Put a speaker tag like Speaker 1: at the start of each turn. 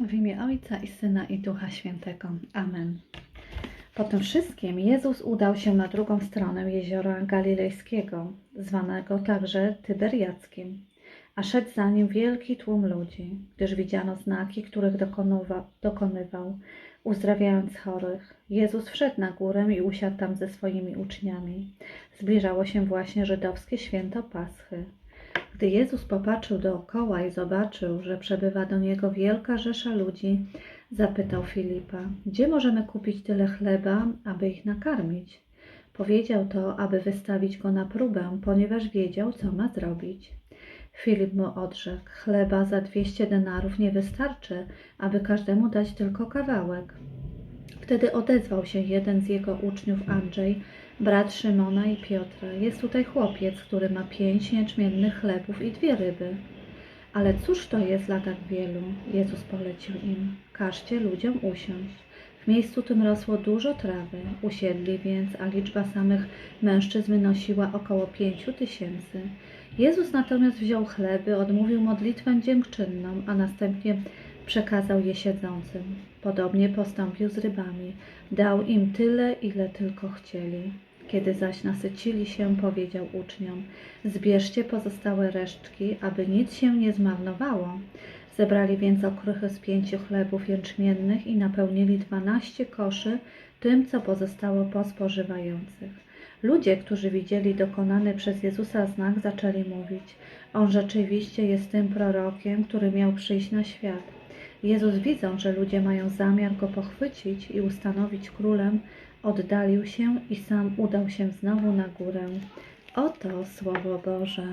Speaker 1: W imię Ojca i Syna i Ducha Świętego. Amen. Po tym wszystkim Jezus udał się na drugą stronę jeziora Galilejskiego, zwanego także Tyberiackim, a szedł za nim wielki tłum ludzi, gdyż widziano znaki, których dokonywa, dokonywał, uzdrawiając chorych. Jezus wszedł na górę i usiadł tam ze swoimi uczniami. Zbliżało się właśnie żydowskie święto Paschy. Gdy Jezus popatrzył dookoła i zobaczył, że przebywa do niego wielka rzesza ludzi, zapytał Filipa: Gdzie możemy kupić tyle chleba, aby ich nakarmić? Powiedział to, aby wystawić go na próbę, ponieważ wiedział, co ma zrobić. Filip mu odrzekł: Chleba za dwieście denarów nie wystarczy, aby każdemu dać tylko kawałek. Wtedy odezwał się jeden z jego uczniów, Andrzej, brat Szymona i Piotra. Jest tutaj chłopiec, który ma pięć jęczmiennych chlebów i dwie ryby. Ale cóż to jest dla tak wielu? Jezus polecił im. Każcie ludziom usiąść. W miejscu tym rosło dużo trawy. Usiedli więc, a liczba samych mężczyzn wynosiła około pięciu tysięcy. Jezus natomiast wziął chleby, odmówił modlitwę dziękczynną, a następnie przekazał je siedzącym. Podobnie postąpił z rybami. Dał im tyle, ile tylko chcieli. Kiedy zaś nasycili się, powiedział uczniom: Zbierzcie pozostałe resztki, aby nic się nie zmarnowało. Zebrali więc okrychy z pięciu chlebów jęczmiennych i napełnili dwanaście koszy tym, co pozostało po spożywających. Ludzie, którzy widzieli dokonany przez Jezusa znak, zaczęli mówić: On rzeczywiście jest tym prorokiem, który miał przyjść na świat. Jezus, widząc, że ludzie mają zamiar go pochwycić i ustanowić królem, oddalił się i sam udał się znowu na górę. Oto Słowo Boże.